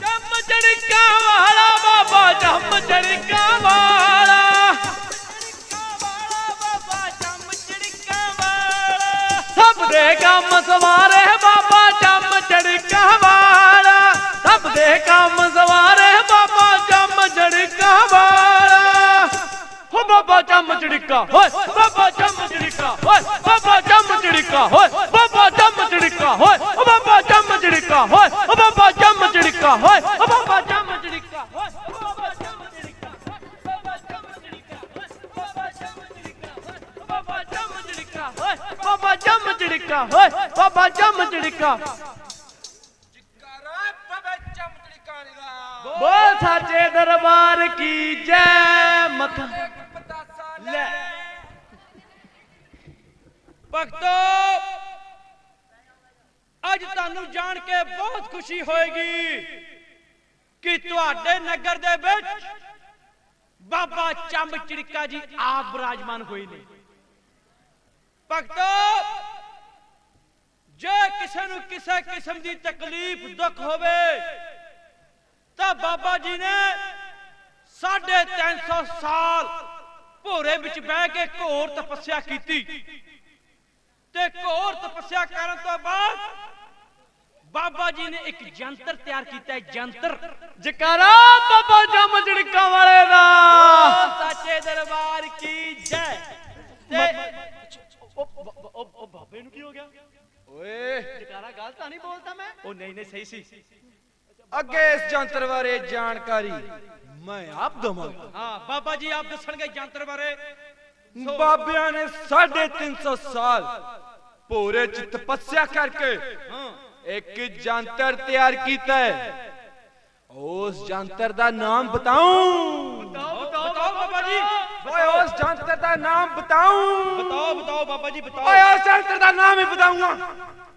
ਜੰਮ ਚੜਕਾ ਵਾਲਾ ਬਾਬਾ ਜੰਮ ਚੜਕਾ ਵਾਲਾ। ਸਭ ਦੇ ਕੰਮ ਸਵਾਰੇ ਬਾਬਾ ਜੰਮ ਚੜਕਾ ਵਾਲਾ। ਸਭ ਦੇ ਕੰਮ ਸਵਾਰੇ ਬਾਬਾ ਜੰਮ ਚੜਕਾ ਵਾਲਾ। ਹੋ ਬਾਬਾ ਜੰਮ ਚੜਕਾ ਹੋਏ। ਬਾਬਾ ਜੰਮ ਚੜਕਾ ਹੋਏ। ਬਾਬਾ ਜੰਮ ਚੜਕਾ ਹੋਏ। ਬਾਬਾ ਜੰਮ ਚੜਕਾ ਹੋਏ। ਬਾਬਾ ਜੰਮ ਚੜਕਾ ਹੋਏ। ਓ ਬਾਬਾ ਜੰਮ ਚੜਕਾ ਹੋਏ ਓ ਬਾਬਾ ਜੰਮ ਚੜਕਾ ਹੋਏ ਓ ਬਾਬਾ ਜੰਮ ਚੜਕਾ ਬਾਬਾ ਜੰਮ ਚੜਕਾ ਹੋਏ ਬਾਬਾ ਜੰਮ ਚੜਕਾ ਹੋਏ ਬਾਬਾ ਜੰਮ ਚੜਕਾ ਬੋਲ ਸਾਚੇ ਦਰਬਾਰ ਕੀ ਜੈ ਮੱਥਾ। ਲੈ। ਭਗਤੋ ਅੱਜ ਤੁਹਾਨੂੰ ਜਾਣ ਕੇ ਬਹੁਤ ਖੁਸ਼ੀ ਹੋਏਗੀ ਕਿ ਤੁਹਾਡੇ ਨਗਰ ਦੇ ਵਿੱਚ ਬਾਬਾ ਚੰਬ ਚਿੜਕਾ ਜੀ ਆਪ ਬਿਰਾਜਮਾਨ ਹੋਏ ਨੇ। ਭਗਤੋ, ਜੇ ਕਿਸੇ ਨੂੰ ਕਿਸੇ ਕਿਸਮ ਦੀ ਤਕਲੀਫ, ਦੁੱਖ ਹੋਵੇ, ਤਾਂ ਬਾਬਾ ਜੀ ਨੇ 350 ਸਾਲ ਭੋਰੇ ਵਿੱਚ ਬਹਿ ਕੇ ਘੋਰ ਤਪੱਸਿਆ ਕੀਤੀ। ਤੇ ਘੋਰ ਤਪੱਸਿਆ ਕਰਨ ਤੋਂ ਬਾਅਦ ਬਾਬਾ ਜੀ ਨੇ ਇੱਕ ਯੰਤਰ ਤਿਆਰ ਕੀਤਾ ਹੈ ਯੰਤਰ ਜਕਾਰਾ ਬਾਬਾ ਜੰਮ ਚੜਕਾ ਵਾਲੇ ਦਾ। ਸੱਚੇ ਦਰਬਾਰ ਕੀ ਜੈ। ਉਹ ਬਾਬੇ ਨੂੰ ਕੀ ਹੋ ਗਿਆ? ਓਏ। ਜਕਾਰਾ ਗਲਤ ਤਾਂ ਨਹੀਂ ਬੋਲਦਾ ਮੈਂ। ਉਹ ਨਹੀਂ ਨਹੀਂ ਸਹੀ ਸੀ। ਅੱਗੇ ਇਸ ਜੰਤਰ ਬਾਰੇ ਜਾਣਕਾਰੀ ਮੈਂ ਆਪ ਦਵਾਂਗਾ। ਹਾਂ ਬਾਬਾ ਜੀ ਆਪ ਦੱਸਣਗੇ ਯੰਤਰ ਬਾਰੇ। ਬਾਬਿਆਂ ਨੇ 350 ਸਾਲ ਪੂਰੇ ਚ ਤਪੱਸਿਆ ਕਰਕੇ ਹਾਂ ਇੱਕ ਜੰਤਰ ਤਿਆਰ ਕੀਤਾ ਹੈ। ਉਸ ਜੰਤਰ ਦਾ ਨਾਮ ਬਤਾਉਂ ਬਤਾਓ ਬਤਾਓ ਬਾਬਾ ਜੀ। ਓਏ ਉਸ ਜੰਤਰ ਦਾ ਨਾਮ ਬਤਾਉਂ ਬਤਾਓ ਬਤਾਓ ਬਾਬਾ ਜੀ ਓਏ ਬਤਾਓ ਉਸ ਜੰਤਰ ਦਾ ਨਾਮ ਹੀ ਬਤਾਉਂਗਾ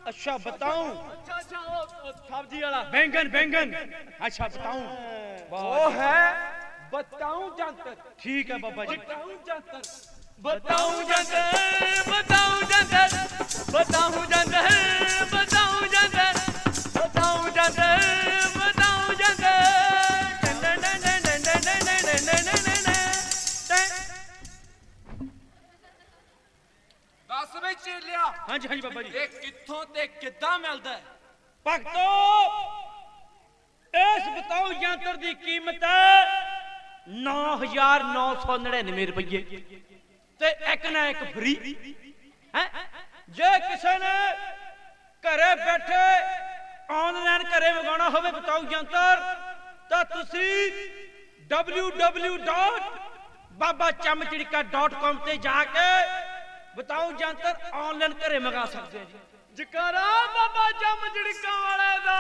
ਅੱਛਾ ਬਤਾਉਂ ਅੱਛਾ ਅੱਛਾ ਉਹ ਸਬਜ਼ੀ ਵਾਲਾ। ਬੈਂਗਨ ਬੈਂਗਨ ਅੱਛਾ ਬਤਾਉਂ ਉਹ ਹੈ ਬਤਾਉਂ ਜੰਤਰ। ਠੀਕ ਹੈ ਬਾਬਾ ਜੀ। ਬਤਾਉਂ ਜੰਤਰ। ਬਤਾਉ ਜੰਦਰ ਬਤਾਉ ਜੰਦਰ ਬਤਾਉ ਜੰਦਰ ਬਤਾਉ ਜੰਦਰ ਬਤਾਉ ਜੰਦਰ ਬਤਾਉ ਜੰਦਰ ਦੱਸ ਵਿੱਚ ਲਿਆ ਹਾਂਜੀ ਹਾਂਜੀ ਬਾਬਾ ਜੀ। ਇਹ ਕਿੱਥੋਂ ਤੇ ਕਿੱਦਾਂ ਮਿਲਦਾ ਹੈ? ਭਗਤੋ ਇਸ ਬਤਾਓ ਯੰਤਰ ਦੀ ਕੀਮਤ ਹੈ 9999 ਰੁਪਏ ਇੱਕ ਇੱਕ ਫ੍ਰੀ ਹੈ? ਜੇ ਕਿਸੇ ਨੇ ਘਰੇ ਬੈਠੇ ਆਨਲਾਈਨ ਘਰੇ ਮੰਗਾਉਣਾ ਹੋਵੇ ਬਤਾਓ ਯੰਤਰ ਤਾਂ ਤੁਸੀਂ www.babachamchidka.com ਤੇ ਜਾ ਕੇ ਬਤਾਓ ਯੰਤਰ ਆਨਲਾਈਨ ਘਰੇ ਮੰਗਾ ਸਕਦੇ ਜੀ। ਜਕਾਰਾ ਬਾਬਾ ਜੰਮ ਵਾਲੇ ਦਾ।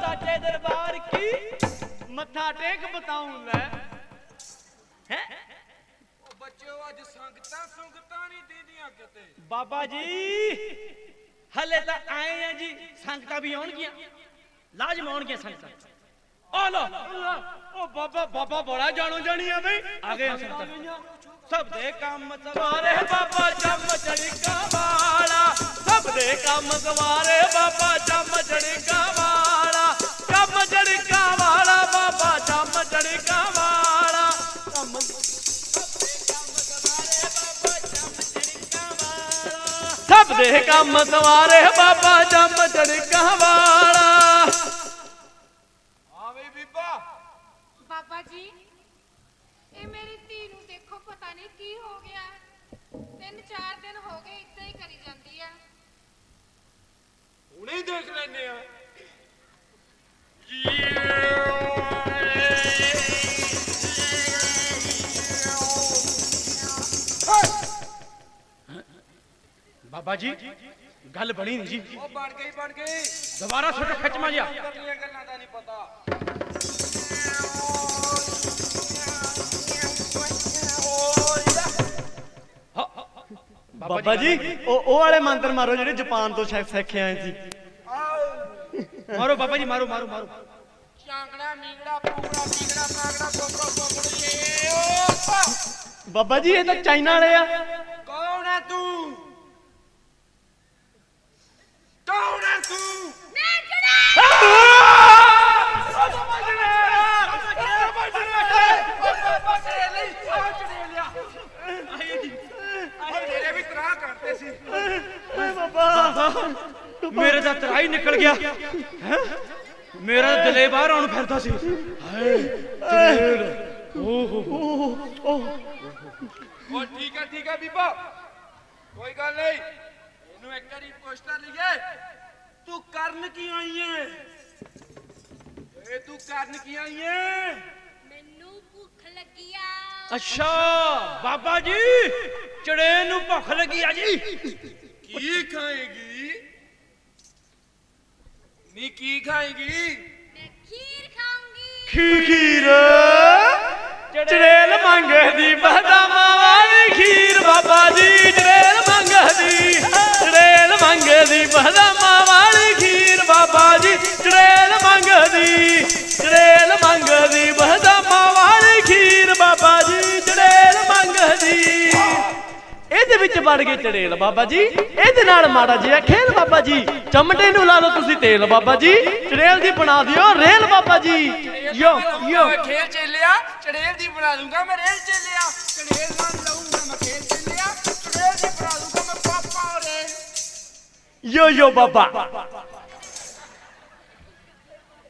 ਸਾਚੇ ਦਰਬਾਰ ਕੀ ਮੱਥਾ ਟੇਕ ਬਤਾਉ ਲੈ। ਹੈ? ਉਹ ਅੱਜ ਸੰਗਤਾਂ ਸੁੰਗਤਾਂ ਨਹੀਂ ਦਿੰਦੀਆਂ ਕਿਤੇ। ਬਾਬਾ ਜੀ, ਹਲੇ ਤਾਂ ਆਏ ਆ ਜੀ, ਸੰਗਤਾਂ ਵੀ ਆਉਣਗੀਆਂ। ਲਾਜ਼ਮ ਆਉਣਗੀਆਂ ਸੰਗਤਾਂ। ਆ ਲੋ ਉਹ ਬਾਬਾ ਬਾਬਾ ਬੜਾ ਜਾਣੋ ਜਾਣੀ ਆ ਬਈ। ਆ ਗਏ ਆ ਸੰਗਤਾਂ। ਸਭ ਦੇ ਕੰਮ ਸਵਾਰੇ ਬਾਬਾ ਜੰਮ ਚੜਕਾ ਵਾਲਾ। ਸਭ ਦੇ ਕੰਮ ਸਵਾਰੇ ਬਾਬਾ ਜੰਮ ਚੜਕਾ ਸਭ ਦੇ ਕੰਮ ਸਵਾਰੇ ਬਾਬਾ ਜੰਮ ਚੜਕਾ ਬਾਬਾ ਜੀ ਗੱਲ ਬਣੀ ਨਹੀਂ ਜੀ। ਉਹ ਬਣ ਗਈ ਬਣ ਗਈ। ਦੁਬਾਰਾ ਛੋਟਾ ਗੱਲਾਂ ਦਾ ਨਹੀਂ ਪਤਾ। ਬਾਬਾ ਜੀ ਉਹ ਉਹ ਵਾਲੇ ਮੰਤਰ ਮਾਰੋ ਜਿਹੜੇ ਜਾਪਾਨ ਤੋਂ ਸਿੱਖ ਸਿੱਖ ਆਏ ਸੀ। ਮਾਰੋ ਬਾਬਾ ਜੀ ਮਾਰੋ ਮਾਰੋ ਮਾਰੋ। ਚਾਂਗੜਾ ਮੀਂਗੜਾ ਪੂੰਗੜਾ ਪੀਗੜਾ ਪਾਗੜਾ ਕੋਕੋ ਕੋਕੜੀ ਓ ਬਾਬਾ ਜੀ ਇਹ ਤਾਂ ਚਾਈਨਾ ਵਾਲੇ ਆ ਕੌਣ ਹੈ ਤੂੰ ਕੌਣ ਹੈ ਤੂੰ ਮੈਂ ਜੁੜਾ ਗਿਆ ਹੈਂ? ਮੇਰਾ ਤਾਂ ਦਿਲੇ ਬਾਹਰ ਆਉਣ ਫਿਰਦਾ ਸੀ ਹਾਏ ਚੜੇਲ ਓ ਹੋ ਹੋ ਉਹ ਠੀਕ ਹੈ ਠੀਕ ਹੈ ਬੀਬਾ ਕੋਈ ਗੱਲ ਨਹੀਂ ਇਹਨੂੰ ਇੱਕ ਵਾਰੀ ਪੁੱਛਤਾ ਲਈਏ ਤੂੰ ਕਰਨ ਕੀ ਆਈ ਏ ਏ ਤੂੰ ਕਰਨ ਕੀ ਆਈ ਏ ਮੈਨੂੰ ਭੁੱਖ ਲੱਗੀ ਆ ਅੱਛਾ ਬਾਬਾ ਜੀ ਚੜੇਲ ਨੂੰ ਭੁੱਖ ਲੱਗੀ ਆ ਜੀ। ਕੀ ਖਾਏਗੀ? ਨੀ ਕੀ ਖਾਏਗੀ? ਮੈਂ ਖੀਰ ਖਾਉਂਗੀ ਖੀਰ। ਚੜੇਲ ਮੰਗਦੀ ਬਦਾਮਾਂ ਵਾਲੀ ਖੀਰ ਬਾਬਾ ਜੀ ਚੜੇਲ ਮੰਗਦੀ ਚੜੇਲ ਮੰਗਦੀ ਬਦਾਮਾਂ ਵਾਲੀ ਖੀਰ ਬਾਬਾ ਜੀ ਚੜੇਲ ਮੰਗਦੀ ਚੜੇਲ ਮੰਗਦੀ ਬਦਾਮਾਂ ਇਹਦੇ ਵਿੱਚ ਵੜ ਗਏ ਚੜੇਲ ਬਾਬਾ ਜੀ। ਇਹਦੇ ਨਾਲ ਮਾੜਾ ਜਿਹਾ ਖੇਲ ਬਾਬਾ ਜੀ। ਚਮਟੇ ਨੂੰ ਲਾ ਲਓ ਤੁਸੀਂ ਤੇਲ ਬਾਬਾ ਜੀ। ਚੜੇਲ ਦੀ ਬਣਾ ਦਿਓ ਰੇਲ ਬਾਬਾ ਜੀ। ਯੋ ਯੋ। ਖੇਲ ਚੱਲਿਆ ਚੜੇਲ ਦੀ ਬਣਾ ਦੂੰਗਾ ਮੈਂ ਰੇਲ ਚੱਲਿਆ। ਚੜੇਲ ਨਾਲ ਲਾਉਂਗਾ ਮੈਂ ਖੇਲ ਚੱਲਿਆ। ਚੜੇਲ ਦੀ ਬਣਾ ਦੂੰਗਾ ਮੈਂ ਪਾਪਾ ਰੇਲ ਯੋ ਯੋ ਬਾਬਾ।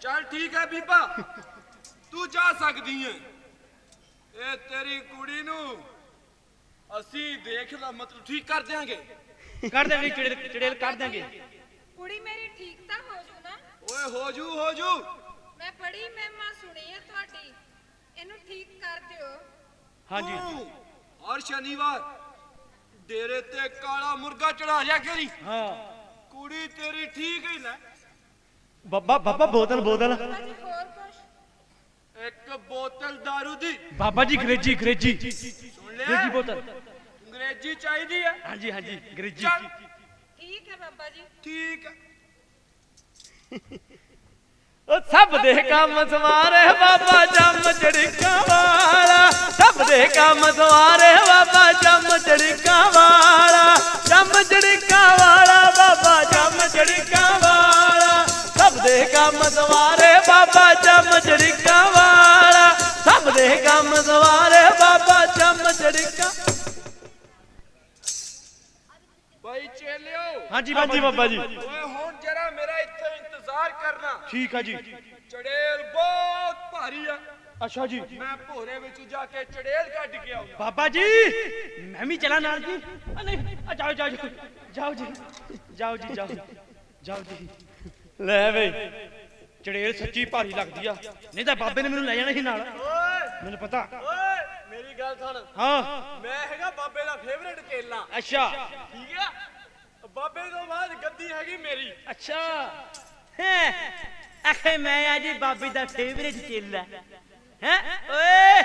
ਚੱਲ ਠੀਕ ਹੈ ਬੀਬਾ। ਤੂੰ ਜਾ ਸਕਦੀ ਹੈ ਇਹ ਤੇਰੀ ਕੁੜੀ ਨੂੰ ਅਸੀਂ ਦੇਖ ਲਾ ਮਤਲਬ ਠੀਕ ਕਰ ਦਿਆਂਗੇ। ਕਰ ਦੇਂਗੇ ਚੜੇਲ ਚੜੇਲ ਕਰ ਦੇਂਗੇ ਕੁੜੀ ਮੇਰੀ ਠੀਕ ਤਾਂ ਹੋ ਜੂ ਨਾ? ਓਏ ਹੋ ਜੂ ਹੋ ਜੂ। ਮੈਂ ਬੜੀ ਮਹਿਮਾ ਸੁਣੀ ਹੈ ਤੁਹਾਡੀ। ਇਹਨੂੰ ਠੀਕ ਕਰ ਦਿਓ। ਹਾਂਜੀ। ਤੂੰ ਹਰ ਸ਼ਨੀਵਾਰ ਡੇਰੇ ਤੇ ਕਾਲਾ ਮੁਰਗਾ ਚੜਾ ਜਾ ਕਰੀ। ਹਾਂ। ਕੁੜੀ ਤੇਰੀ ਠੀਕ ਹੀ ਨਾ। ਬਾਬਾ ਬਾਬਾ ਬੋਤਲ ਬੋਤਲ। ਭਾਜੀ ਹੋਰ ਕੁਛ? ਇੱਕ ਬੋਤਲ दारू ਦੀ। ਬਾਬਾ ਜੀ ਅੰਗਰੇਜ਼ੀ ਅੰਗਰੇਜ਼ੀ ਸੁਣ ਲਿਆ? ਅੰਗਰੇਜ਼ੀ ਬੋਤਲ। ਅੰਗਰੇਜ਼ੀ ਚਾਹੀਦੀ ਹੈ। ਹਾਂਜੀ ਹਾਂਜੀ ਅੰਗਰੇਜ਼ੀ। ਚੱਲ। ਠੀਕ ਹੈ ਬਾਬਾ ਜੀ। ਠੀਕ ਹੈ। ਉਹ ਸਭ ਦੇ ਕੰਮ ਸਵਾਰੇ ਬਾਬਾ ਜੰਮ ਚੜਿਕਾ ਵਾਲਾ। ਸਭ ਦੇ ਕੰਮ ਸਵਾਰੇ ਬਾਬਾ ਜੰਮ ਚੜਿਕਾ ਵਾਲਾ। ਜੰਮ ਚੜਿਕਾ ਵਾਲਾ ਬਾਬਾ ਜੰਮ ਚੜਿਕਾ ਵਾਲਾ। ਸਭ ਦੇ ਕੰਮ ਸਵਾਰੇ ਬਾਬਾ ਜੰਮ ਚੜਿਕਾ ਵਾਲਾ। ਸਭ ਦੇ ਕੰਮ ਸਵਾਰੇ ਬਾਬਾ ਜੰਮ ਚੜਿਕਾ ਹਾਂਜੀ ਹਾਂਜੀ ਬਾਬਾ ਜੀ। ਓਏ ਹੁਣ ਜਰਾ ਮੇਰਾ ਇੱਥੇ ਇੰਤਜ਼ਾਰ ਕਰਨਾ। ਠੀਕ ਆ ਜੀ। ਚੜੇਲ ਬਹੁਤ ਭਾਰੀ ਆ। ਅੱਛਾ ਜੀ। ਮੈਂ ਭੋਰੇ ਵਿੱਚ ਜਾ ਕੇ ਚੜੇਲ ਕੱਢ ਕੇ ਆਉਂਗਾ ਬਾਬਾ ਜੀ ਮੈਂ ਵੀ ਚਲਾ ਨਾਲ ਜੀ। ਆ ਨਹੀਂ ਆ ਜਾਓ ਜਾਓ ਜਾਓ। ਜਾਓ ਜੀ। ਜਾਓ ਜੀ ਜਾਓ ਜਾਓ ਜੀ। ਲੈ ਬਈ। ਚੜੇਲ ਸੱਚੀ ਭਾਰੀ ਲੱਗਦੀ ਆ। ਨਹੀਂ ਤਾਂ ਬਾਬੇ ਨੇ ਮੈਨੂੰ ਲੈ ਜਾਣਾ ਸੀ ਨਾਲ। ਮੈਨੂੰ ਪਤਾ। ਓਏ ਮੇਰੀ ਗੱਲ ਸੁਣ। ਹਾਂ। ਮੈਂ ਹੈਗਾ ਬਾਬੇ ਦਾ ਫੇਵਰੇਟ ਕੇਲਾ। ਅੱਛਾ। ਠੀਕ ਆ? ਬਾਬੇ ਤੋਂ ਬਾਅਦ ਗੱਦੀ ਹੈਗੀ ਮੇਰੀ। ਅੱਛਾ। ਹੈ। ਆਖੇ ਮੈਂ ਆ ਜੀ ਬਾਬੇ ਦਾ ਫੇਵਰੇਟ ਚੇਲਾ। ਹੈ? ਓਏ!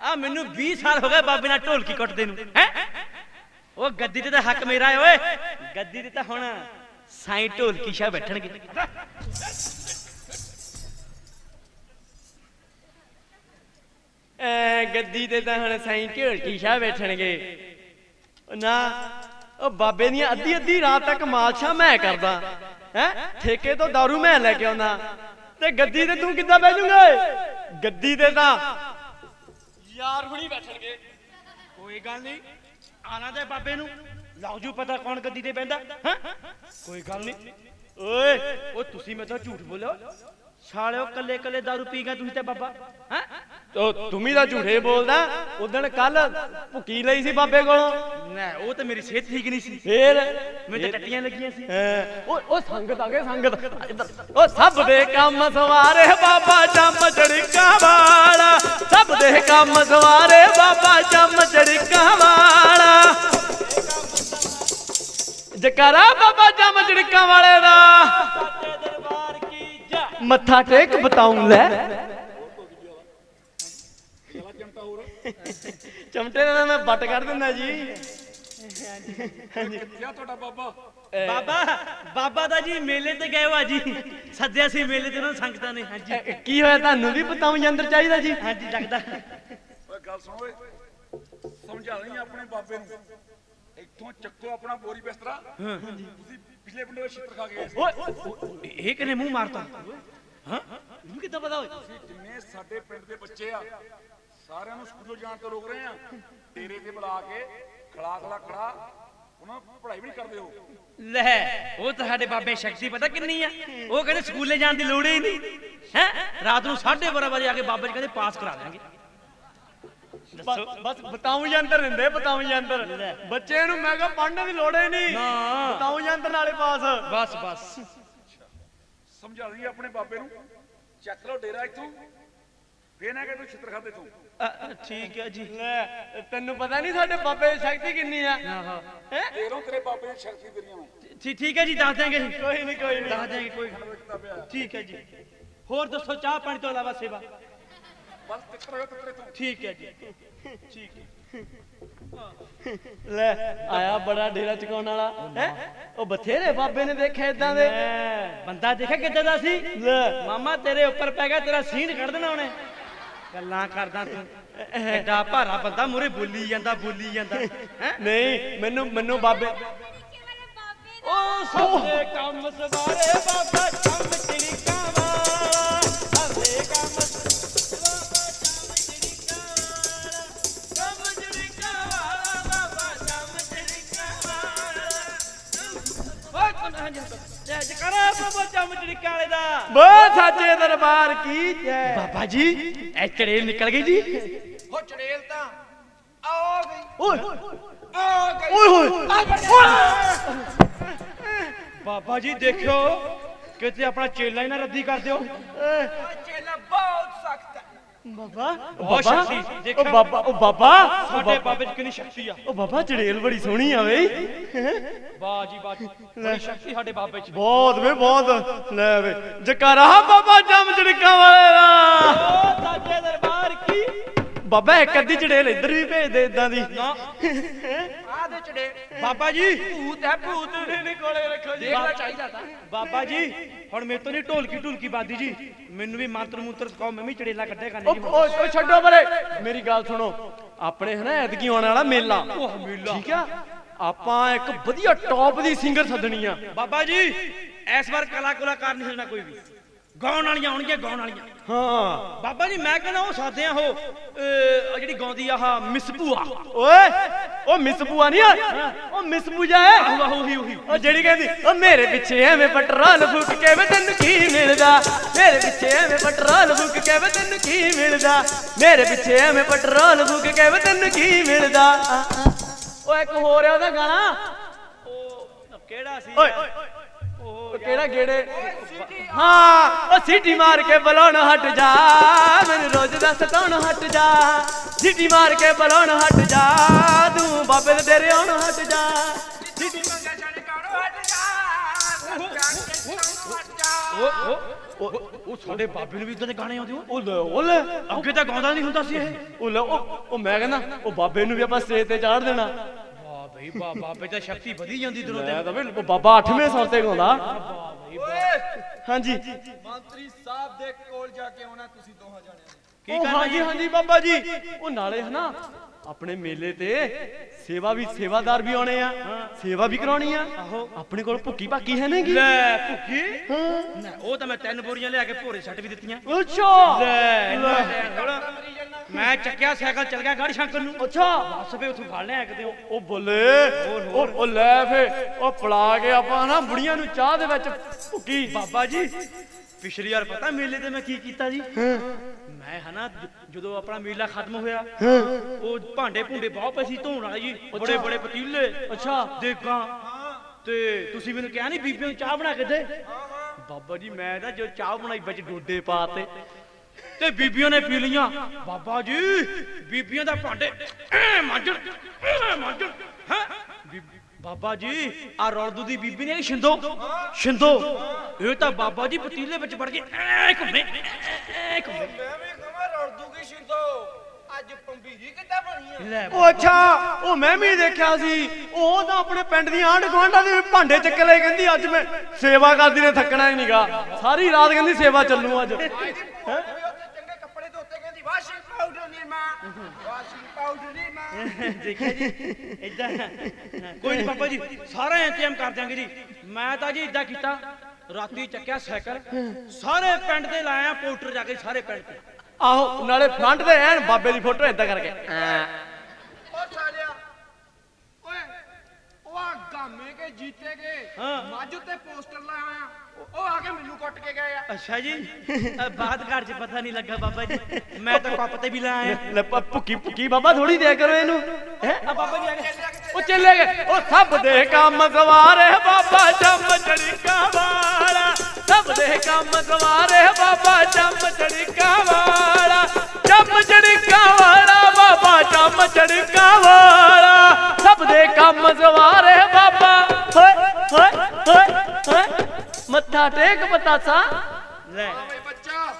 ਆ ਮੈਨੂੰ 20 ਸਾਲ ਹੋ ਗਏ ਬਾਬੇ ਨਾਲ ਢੋਲਕੀ ਕੁੱਟਦੇ ਨੂੰ। ਹੈ? ਉਹ ਗੱਦੀ ਤੇ ਤਾਂ ਹੱਕ ਮੇਰਾ ਹੈ, ਓਏ। ਗੱਦੀ ਤੇ ਤਾਂ ਹੁਣ ਸਾਈ ਢੋਲਕੀ ਸ਼ਾਹ ਬੈਠਣਗੇ। ਐ ਗੱਦੀ ਤੇ ਤਾਂ ਹੁਣ ਸਾਈਂ ਢੋਲਕੀ ਸ਼ਾਹ ਬੈਠਣਗੇ। ਉਹ ਨਾ ਉਹ ਬਾਬੇ ਦੀਆਂ ਅੱਧੀ ਅੱਧੀ ਰਾਤ ਤੱਕ ਮਾਲਸ਼ਾਂ ਮੈਂ ਕਰਦਾ। ਹੈ? ਠੇਕੇ ਤੋਂ दारू ਮੈਂ ਲੈ ਕੇ ਆਉਂਦਾ। ਤੇ ਗੱਦੀ ਤੇ ਤੂੰ ਕਿੱਦਾਂ ਬਹਿ ਜੂਗਾ? ਗੱਦੀ ਤੇ ਤਾਂ। ਯਾਰ ਹੁਣੀ ਬੈਠਣਗੇ। ਕੋਈ ਗੱਲ ਨਹੀਂ ਆਣਾ ਦੇ ਬਾਬੇ ਨੂੰ। ਲਾਓ ਜੂ ਪਤਾ ਕੌਣ ਗੱਦੀ ਤੇ ਬੈੰਦਾ ਹਾਂ? ਕੋਈ ਗੱਲ ਨਹੀਂ। ਓਏ ਉਹ ਤੁਸੀਂ ਮੈਨੂੰ ਝੂਠ ਬੋਲੋ ਸਾਲਿਓ ਕੱਲੇ ਕੱਲੇ दारू ਪੀ ਗਏ ਤੁਸੀਂ ਤੇ ਬਾਬਾ ਹੈ? ਤੋ ਤੂੰ ਵੀ ਤਾਂ ਝੂਠੇ ਬੋਲਦਾ ਉਦਣ ਕੱਲ ਭੁੱਕੀ ਲਈ ਸੀ ਬਾਬੇ ਕੋਲੋਂ। ਨਾ ਉਹ ਤਾਂ ਮੇਰੀ ਸਿਹਤ ਠੀਕ ਨਹੀਂ ਸੀ। ਫੇਰ? ਮੈਨੂੰ ਤਾਂ ਟੱਟੀਆਂ ਲੱਗੀਆਂ ਸੀ। ਹੈਂ, ਉਹ ਉਹ ਸੰਗਤ ਆ ਗਏ ਸੰਗਤ। ਇੱਧਰ। ਉਹ ਸਭ ਦੇ ਕੰਮ ਸਵਾਰੇ ਬਾਬਾ ਜੰਮ ਚੜਿਕਾ ਵਾਲਾ। ਸਭ ਦੇ ਕੰਮ ਸਵਾਰੇ ਬਾਬਾ ਜੰਮ ਚੜਿਕਾ ਵਾਲਾ। ਜਕਰਾ ਬਾਬਾ ਜੰਮ ਚੜਿਕਾ ਵਾਲੇ ਦਾ। ਮੱਥਾ ਟੇਕ ਬਤਾਉਂ ਲੈ। ਚਮਟੇ ਨਾਲ ਮੈਂ ਬੱਟ ਕੱਢ ਦਿੰਦਾ ਜੀ। ਤੁਹਾਡਾ ਬਾਬਾ ਬਾਬਾ ਬਾਬਾ ਦਾ ਜੀ ਮੇਲੇ ਤੇ ਗਏ ਹੋ ਆ ਜੀ ਸੱਦਿਆ ਸੀ ਮੇਲੇ ਤੇ ਉਹਨਾਂ ਸੰਗਤਾਂ ਨੇ। ਹਾਂਜੀ। ਕੀ ਹੋਇਆ ਤੁਹਾਨੂੰ ਵੀ ਬਤਾਉਂ ਯੰਤਰ ਚਾਹੀਦਾ ਜੀ। ਹਾਂਜੀ ਲੱਗਦਾ। ਓਏ ਗੱਲ ਸੁਣ ਓਏ। ਸਮਝਾ ਲਈ ਆਪਣੇ ਬਾਬੇ ਨੂੰ। ਇੱਥੋਂ ਚੱਕੋ ਆਪਣਾ ਬੋਰੀ ਬਿਸਤਰਾ। ਤੁਸੀਂ ਪਿਛਲੇ ਪਿੰਡ ਵਿੱਚ ਛਿੱਤਰ ਖਾ ਕੇ ਗਏ ਸੀ। ਓਏ ਓਏ, ਇਹ ਕਿਨੇ ਮੂੰਹ ਮਾਰਤਾ? ਹਾਂ? ਇਹਨੂੰ ਕਿੱਦਾਂ ਪਤਾ ਹੋਇਆ? ਤੁਸੀਂ ਜਿੰਨੇ ਸਾਡੇ ਪਿੰਡ ਦੇ ਬੱਚੇ ਆ ਸਾਰਿਆਂ ਨੂੰ ਸਕੂਲੋਂ ਜਾਣ ਤੋਂ ਰੋਕ ਰਹੇ ਆ। ਡੇਰੇ ਤੇ ਬੁਲਾ ਕੇ ਖੜਾ ਖੜਾ ਖੜਾ ਉਹਨਾਂ ਪੜ੍ਹਾਈ ਵੀ ਨਹੀਂ ਕਰਦੇ ਹੋ ਲੈ ਉਹ ਤਾਂ ਸਾਡੇ ਬਾਬੇ ਸ਼ਕਤੀ ਪਤਾ ਕਿੰਨੀ ਆ? ਉਹ ਕਹਿੰਦੇ ਸਕੂਲੇ ਜਾਣ ਦੀ ਲੋੜ ਹੀ ਨਹੀਂ। ਹੈ? ਰਾਤ ਨੂੰ 12:30 ਵਜੇ ਆ ਕੇ ਬਾਬਾ ਜੀ ਕਹਿੰਦੇ ਪਾਸ ਕਰਾ ਦੇਣਗੇ ਬਸ ਬਸ ਬਤਾਉ ਯੰਤਰ ਦਿੰਦੇ ਬਤਾਉ ਯੰਤਰ ਬੱਚੇ ਨੂੰ ਮੈਂ ਕਿਹਾ ਪੜ੍ਹਨ ਦੀ ਲੋੜ ਹੀ ਨਹੀਂ। ਨਾ। ਬਤਾਉ ਯੰਤਰ ਨਾਲੇ ਪਾਸ। ਬਸ ਬਸ। ਸਮਝਾ ਲਈ ਆਪਣੇ ਬਾਬੇ ਨੂੰ। ਚੱਕ ਲਓ ਡੇਰਾ ਇੱਥੋਂ। ਫੇਰ ਨਾ ਕਿ ਤੂੰ ਛਿੱਤਰ ਖਾਦੇ ਤੂੰ। ਅ, ਠੀਕ ਹੈ ਜੀ। ਲੈ ਤੈਨੂੰ ਪਤਾ ਨਹੀਂ ਸਾਡੇ ਬਾਬੇ ਦੀ ਸ਼ਕਤੀ ਕਿੰਨੀ ਆ। ਆਹਾ। ਹੈ? ਦੇਰੋਂ ਤੇਰੇ ਬਾਬੇ ਦੀ ਸ਼ਕਤੀ ਤੇਰੀਆਂ ਮੈਂ ਠੀਕ ਠੀਕ ਹੈ ਜੀ ਦੱਸ ਦਿਆਂਗੇ ਜੀ। ਕੋਈ ਨਹੀਂ ਕੋਈ ਨਹੀਂ। ਦੱਸ ਦਿਆਂਗੇ ਕੋਈ ਠੀਕ ਹੈ ਜੀ। ਹੋਰ ਦੱਸੋ ਚਾਹ ਪਾਣੀ ਤੋਂ ਇਲਾਵਾ ਸੇਵਾ? ਬਸ ਤਿੱਤਰ ਤਿੱਤਰ ਠੀਕ ਹੈ ਜੀ। ਠੀਕ ਹੈ। ਲੈ ਆਇਆ ਬੜਾ ਡੇਰਾ ਚਕਾਉਣ ਵਾਲਾ। ਹੈ? ਉਹ ਬਥੇਰੇ ਬਾਬੇ ਨੇ ਦੇਖੇ ਇਦਾਂ ਦੇ। ਬੰਦਾ ਦੇਖਿਆ ਕਿੱਦਾਂ ਦਾ ਸੀ? ਲੈ। ਮਾਮਾ ਤੇਰੇ ਉੱਪਰ ਪੈ ਗਿਆ ਤੇਰਾ ਸੀਨ ਕੱਢ ਦੇਣਾ ਉਹਨੇ। ਗੱਲਾਂ ਕਰਦਾ ਤੂੰ। ਐਡਾ ਭਾਰਾ ਬੰਦਾ ਮੂਰੇ ਬੋਲੀ ਜਾਂਦਾ ਬੋਲੀ ਜਾਂਦਾ। ਹੈ? ਨਹੀਂ ਮੈਨੂੰ ਮੈਨੂੰ ਬਾਬੇ ਉਹ ਸਭੇ ਕੰਮ ਸਵਾਰੇ ਬਾਬਾ ਬਾਬਾ ਚੰਮ ਚਿੜੀਕਾਂ ਵਾਲੇ ਦਾ। ਬੋ ਸਾਚੇ ਦਰਬਾਰ ਕੀ ਜੈ। ਬਾਬਾ ਜੀ ਐ ਚੜੇਲ ਨਿਕਲ ਗਈ ਜੀ। ਹੋ ਚੜੇਲ ਤਾਂ ਆ ਗਈ। ਓਏ। ਆ ਗਈ। ਓਏ ਹੋਏ। ਬਾਬਾ ਜੀ ਦੇਖਿਓ ਕਿਤੇ ਆਪਣਾ ਚੇਲਾ ਹੀ ਨਾ ਰੱਦੀ ਕਰ ਦਿਓ। ਬਾਬਾ। ਬਹੁਤ ਬਾਬਾ, ਸ਼ਕਤੀ, ਉਹ ਦੇਖਿਆ? ਬਾਬਾ ਉਹ ਬਾਬਾ ਉਹ ਸਾਡੇ ਬਾਬਾ- ਬਾਬੇ 'ਚ ਕਿੰਨੀ ਸ਼ਕਤੀ ਆ। ਉਹ ਬਾਬਾ ਚੜੇਲ ਬੜੀ ਸੋਹਣੀ ਆ ਵੇ ਵਾਹ ਜੀ ਵਾਹ ਜੀ। ਬੜੀ ਸ਼ਕਤੀ ਸਾਡੇ ਬਾਬੇ 'ਚ। ਬਹੁਤ ਵੇ ਬਹੁਤ। ਲੈ ਵੇ ਜਕਾਰਾ ਬਾਬਾ ਜਮ ਝੜਕਾਂ ਵਾਲੇ ਦਾ। ਓ ਸਾਜੇ ਦਰਬਾਰ ਕੀ? ਬਾਬਾ ਇੱਕ ਅੱਧੀ ਚੜੇਲ ਇੱਧਰ ਵੀ ਭੇਜ ਦੇ ਇਦਾਂ ਦੀ। ਨਾ। ਚੜੇ ਬਾਬਾ ਜੀ। ਭੂਤ ਹੈ ਭੂਤ। ਨੇ ਕੋਲੇ ਰੱਖੋ ਜੀ। ਦੇਖਣਾ ਚਾਹੀਦਾ ਤਾਂ। ਬਾਬਾ ਜੀ ਹੁਣ ਮੇਰੇ ਤੋਂ ਨਹੀਂ ਢੋਲਕੀ ਢੁਲਕੀ ਬਾਦੀ ਜੀ। ਮੈਨੂੰ ਵੀ ਮੰਤਰ ਮੂਤਰ ਸਿਖਾਓ ਮੈਂ ਵੀ ਚੜੇਲਾ ਕੱਢਿਆ ਕਰਨੀ ਜੀ ਉਹ ਉਹ ਛੱਡੋ ਪਰੇ। ਮੇਰੀ ਗੱਲ ਸੁਣੋ। ਆਪਣੇ ਹਨਾ ਐਤਕੀ ਆਉਣ ਵਾਲਾ ਮੇਲਾ। ਉਹ ਮੇਲਾ। ਠੀਕ ਆ? ਆਪਾਂ ਇੱਕ ਵਧੀਆ ਟੌਪ ਦੀ ਸਿੰਗਰ ਸੱਦਣੀ ਆ। ਬਾਬਾ ਜੀ ਇਸ ਵਾਰ ਕਲਾ ਕਲਾਕਾਰ ਨਹੀਂ ਹੋਣਾ ਕੋਈ ਵੀ। ਗਾਉਣ ਵਾਲੀਆਂ ਆਉਣਗੀਆਂ ਗਾਉਣ ਵਾਲੀਆਂ। ਹਾਂ। ਬਾਬਾ ਜੀ ਮੈਂ ਕਹਿੰਦਾ ਉਹ ਸਾਦੇ ਆ ਉਹ ਅਹ, ਜਿਹੜੀ ਗਾਉਂਦੀ ਆ ਆਹ ਮਿਸ ਭੂਆ। ਓਏ ਉਹ ਮਿਸ ਬੂਆ ਨਹੀਂ ਆ ਉਹ ਮਿਸ ਹੈ। ਆਹੋ ਆਹੋ ਉਹੀ ਉਹੀ। ਉਹ ਜਿਹੜੀ ਕਹਿੰਦੀ ਉਹ ਮੇਰੇ ਪਿੱਛੇ ਐਵੇਂ ਪੈਟਰੋਲ ਫੂਕ ਕੇ ਵੇ ਤੈਨੂੰ ਕੀ ਮਿਲਦਾ? ਮੇਰੇ ਪਿੱਛੇ ਐਵੇਂ ਪੈਟਰੋਲ ਫੂਕ ਕੇ ਵੇ ਤੈਨੂੰ ਕੀ ਮਿਲਦਾ? ਮੇਰੇ ਪਿੱਛੇ ਐਵੇਂ ਪੈਟਰੋਲ ਫੂਕ ਕੇ ਵੇ ਤੈਨੂੰ ਕੀ ਮਿਲਦਾ। ਉਹ ਇੱਕ ਹੋਰ ਆ ਉਹਦਾ ਗਾਣਾ। ਉਹ ਕਿਹੜਾ ਸੀ? ਓਏ ਕਿਹੜਾ ਗੇੜੇ? ਹਾਂ ਉਹ ਸੀਟੀ ਮਾਰ ਕੇ ਬਲਾਉਣ ਹਟ ਜਾ। ਮੈਨੂੰ ਰੋਜ਼ ਦਾ ਸਤਾਉਣ ਹਟ ਜਾ। ਸੀਟੀ ਮਾਰ ਕੇ ਬਲਾਉਣ ਹਟ ਜਾ। ਤੂੰ ਬਾਬੇ ਦੇ ਡੇਰੇ ਆਉਣ ਹਟ ਜਾ। ਜਿੱਦੀ ਮੰਗਾ ਜਾਣੇ ਕਾੜੋ ਹਟ ਜਾ। ਉਹ ਸਾਡੇ ਬਾਬੇ ਨੂੰ ਵੀ ਇਦਾਂ ਦੇ ਗਾਣੇ ਆਉਂਦੇ ਹੋ ਉਹ ਲੈ ਉਹ ਲੈ। ਅੱਗੇ ਤਾਂ ਗਾਉਂਦਾ ਨਹੀਂ ਹੁੰਦਾ ਸੀ ਇਹ। ਉਹ ਲੈ ਉਹ ਉਹ ਮੈਂ ਕਹਿੰਦਾ ਉਹ ਬਾਬੇ ਨੂੰ ਵੀ ਆਪਾਂ ਸਟੇਜ ਤੇ ਚਾੜ ਦੇਣਾ। ਬਈ ਵਾਹ ਬਾਬੇ ਤਾਂ ਸ਼ਕਤੀ ਵਧੀ ਜਾਂਦੀ ਦਿਨੋਂ ਮੈਂ ਦਿਨ ਤਾਂ ਵੀ ਉਹ ਬਾਬਾ 8ਵੇਂ ਸਾਲ ਤੇ ਗਾਉਂਦਾ ਓਏ ਹਾਂਜੀ। ਮੰਤਰੀ ਸਾਹਿਬ ਦੇ ਕੋਲ ਜਾ ਕੇ ਆਉਣਾ ਤੁਸੀਂ ਦੋਹਾਂ ਜਾਣਿਆਂ ਨੇ। ਕੀ ਉਹ ਕਰਨਾ ਹਾਂਜੀ ਹਾਂਜੀ ਬਾਬਾ ਜੀ। ਉਹ ਨਾਲੇ ਹਨਾ ਆਪਣੇ ਮੇਲੇ ਤੇ ਸੇਵਾ ਵੀ ਸੇਵਾਦਾਰ ਵੀ ਆਉਣੇ ਆ ਸੇਵਾ ਵੀ ਕਰਾਉਣੀ ਆ। ਆਪਣੇ ਕੋਲ ਭੁੱਕੀ ਭਾਕੀ ਹੈ ਨੇਗੀ? ਲੈ ਭੁੱਖੀ ਨਾ, ਉਹ ਤਾਂ ਮੈਂ ਤਿੰਨ ਬੋਰੀਆਂ ਲਿਆ ਕੇ ਭੋਰੇ ਛੱਟ ਵੀ ਦਿੱਤੀਆਂ। ਅੱਛਾ। ਲੈ ਇੰਨਾ ਟਾਈਮ ਥੋੜ੍ਹਾ। ਮੈਂ ਚੱਕਿਆ ਸਾਈਕਲ ਚੱਲ ਗਿਆ ਗੜ ਸ਼ੰਕਰ ਨੂੰ ਅੱਛਾ ਬਸ ਫੇ ਉੱਥੋਂ ਫੜ ਲਿਆ ਕਿਤੇ ਉਹ ਬੋਲੇ ਉਹ ਉਹ ਲੈ ਫੇ ਉਹ ਪਲਾ ਕੇ ਆਪਾਂ ਨਾ ਬੁੜੀਆਂ ਨੂੰ ਚਾਹ ਦੇ ਵਿੱਚ ਭੁੱਕੀ। ਬਾਬਾ ਜੀ ਪਿਛਲੀ ਵਾਰ ਪਤਾ ਮੇਲੇ ਤੇ ਮੈਂ ਕੀ ਕੀਤਾ ਜੀ? ਮੈਂ ਹਨਾ ਜਦੋਂ ਆਪਣਾ ਮੇਲਾ ਖਤਮ ਹੋਇਆ ਉਹ ਭਾਂਡੇ ਭੁੰਡੇ ਬਹੁਤ ਪਏ ਸੀ ਧੋਣ ਵਾਲੇ ਜੀ ਬੜੇ ਬੜੇ ਪਤੀਲੇ ਅੱਛਾ। ਦੇਗਾ। ਤੇ ਤੁਸੀਂ ਮੈਨੂੰ ਕਿਹਾ ਨਹੀਂ ਬੀਬੀਆਂ ਨੂੰ ਚਾਹ ਬਣਾ ਕੇ ਦੇ? ਬਾਬਾ ਜੀ ਮੈਂ ਤਾਂ ਜੋ ਚਾਹ ਬਣਾਈ ਵਿੱਚ ਡੋਡੇ ਪਾਤੇ ਤੇ ਬੀਬੀਆਂ ਨੇ ਪੀ ਲੀਆਂ ਬਾਬਾ ਜੀ, ਬੀਬੀਆਂ ਦਾ ਭਾਂਡੇ ਐ ਮਾਂਜਣ ਐ ਮਾਂਜਣ, ਹੈ? ਬਾਬਾ ਜੀ ਆ ਰੌਲਦੂ ਦੀ ਬੀਬੀ ਨੇ ਸ਼ਿੰਦੋ ਸ਼ਿੰਦੋ ਇਹ ਤਾਂ ਬਾਬਾ ਜੀ ਪਤੀਲੇ ਵਿੱਚ ਵੜ ਕੇ ਐ ਘੁੰਮੇ ਐ ਘੁੰਮੇ। ਮੈਂ ਵੀ ਕਮਾ ਰੋੜ ਦੂਗੀ ਸ਼ਿੰਦੋ ਅੱਜ ਪੰਬੀਰੀ ਕਿੱਦਾਂ ਬਣੀ ਆ ਲੈ ਉਹ ਅੱਛਾ ਉਹ ਮੈਂ ਵੀ ਦੇਖਿਆ ਸੀ। ਉਹ ਤਾਂ ਆਪਣੇ ਪਿੰਡ ਦੀਆਂ ਆਂਢ ਗੁਆਂਢਾਂ ਦੇ ਵੀ ਭਾਂਡੇ ਚੱਕ ਲਏ ਕਹਿੰਦੀ ਅੱਜ ਮੈਂ ਸੇਵਾ ਕਰਦੀ ਨੇ ਥੱਕਣਾ ਹੀ ਨਹੀਂਗਾ ਸਾਰੀ ਰਾਤ ਕਹਿੰਦੀ ਸੇਵਾ ਚੱਲੂ ਅੱਜ। ਵੀ ਉੱਥੇ ਚੰਗੇ ਕੱਪੜੇ ਧੋਤੇ ਕਹਿੰਦੀ ਵਾਸ਼ਿੰਗ ਪਾਊਡਰ ਨਹੀਂ ਮਾਂ ਵਾਸ਼ਿੰਗ ਪਾਊਡਰ ਨਹੀਂ ਮਾਂ। ਦੇਖਿਆ ਜੀ ਇਦਾਂ ਕੋਈ ਨਹੀਂ ਪਾਪਾ ਜੀ ਸਾਰਾ ਇੰਤਜ਼ਾਮ ਕਰ ਦਿਆਂਗੇ ਜੀ। ਮੈਂ ਤਾਂ ਜੀ ਇਦਾਂ ਕੀਤਾ ਰਾਤੀ ਚੱਕਿਆ ਸਾਈਕਲ ਸਾਰੇ ਪਿੰਡ ਦੇ ਲਾਇਆ ਪੋਸਟਰ ਜਾ ਕੇ ਸਾਰੇ ਪਿੰਡ ਤੇ ਆਹੋ ਨਾਲੇ ਫਰੰਟ ਤੇ ਐਨ ਬਾਬੇ ਦੀ ਫੋਟੋ ਏਦਾਂ ਕਰਕੇ। ਉਹ ਸਾਲਿਆ ਓਏ ਉਹ ਆ ਜੀਤੇ ਗਏ ਹਾਂ। ਮੱਝ ਉੱਤੇ ਪੋਸਟਰ ਲਾਇਆ ਉਹ ਉਹ ਆ ਕੇ ਮੈਨੂੰ ਕੁੱਟ ਕੇ ਗਏ ਆ। ਅੱਛਾ ਜੀ। ਅ, ਬਾਤ ਘਰ 'ਚ ਪਤਾ ਨਹੀਂ ਲੱਗਾ ਬਾਬਾ ਜੀ। ਮੈਂ ਤਾਂ ਕੱਪ ਤੇ ਵੀ ਲਾ ਆਇਆ। ਲੈ ਪ- ਭੁੱਕੀ ਭੁੱਕੀ ਬਾਬਾ ਥੋੜੀ ਦਿਆ ਕਰੋ ਇਹਨੂੰ। ਹੈ? ਆ ਬਾਬਾ ਜੀ ਆ ਗਏ ਉਹ ਚੱਲੇ ਗਏ। ਉਹ ਸਭ ਦੇ ਕੰਮ ਸਵਾਰੇ ਬਾਬਾ ਚੰਮ ਚੜਿਕਾ ਵਾਲਾ। ਸਭ ਦੇ ਕੰਮ ਸਵਾਰੇ ਬਾਬਾ ਚੰਮ ਚੜਿਕਾ ਵਾਲਾ। ਚੰਮ ਚੜਿਕਾ ਵਾਲਾ ਬਾਬਾ ਚੰਮ ਚੜਿਕਾ ਵਾਲਾ। ਸਭ ਦੇ ਕੰਮ ਸਵਾਰੇ ਬਾਬਾ। ਹੋਏ ਹੋਏ ਹੋਏ ਹੋਏ। ਮੱਥਾ ਟੇਕ ਬਤਾਸਾ। ਲੈ। ਓਏ ਬੱਚਾ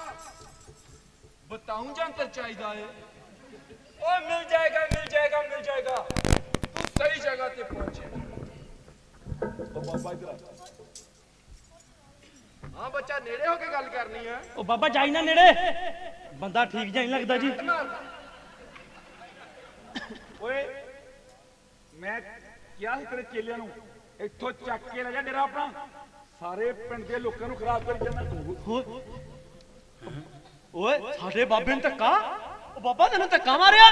ਬਤਾਉਂ ਜੰਤਰ ਚਾਹੀਦਾ ਏ? ਓਏ ਮਿਲ ਜਾਏਗਾ ਮਿਲ ਜਾਏਗਾ ਮਿਲ ਜਾਏਗਾ। ਤੂੰ ਸਹੀ ਜਗ੍ਹਾ ਤੇ ਪਹੁੰਚੇ ਬਾਬਾ ਇਧਰ ਆ। ਹਾਂ ਬੱਚਾ ਨੇੜੇ ਹੋ ਕੇ ਗੱਲ ਕਰਨੀ ਆ। ਉਹ ਬਾਬਾ ਜਾਈ ਨਾ ਨੇੜੇ। ਬੰਦਾ ਠੀਕ ਨਹੀਂ ਲੱਗਦਾ ਜੀ। ਓਏ ਮੈਂ ਕਿਹਾ ਸੀ ਤੇਰੇ ਚੇਲਿਆਂ ਨੂੰ ਇੱਥੋਂ ਚੱਕ ਕੇ ਲੈ ਜਾ ਡੇਰਾ ਆਪਣਾ। ਸਾਰੇ ਪਿੰਡ ਦੇ ਲੋਕਾਂ ਨੂੰ ਖਰਾਬ ਕਰੀ ਜਾਂਦਾ ਤੂੰ। ਓਏ ਸਾਡੇ ਬਾਬੇ ਨੂੰ ਧੱਕਾ? ਉਹ ਬਾਬਾ ਤੈਨੂੰ ਧੱਕਾ ਮਾਰਿਆ?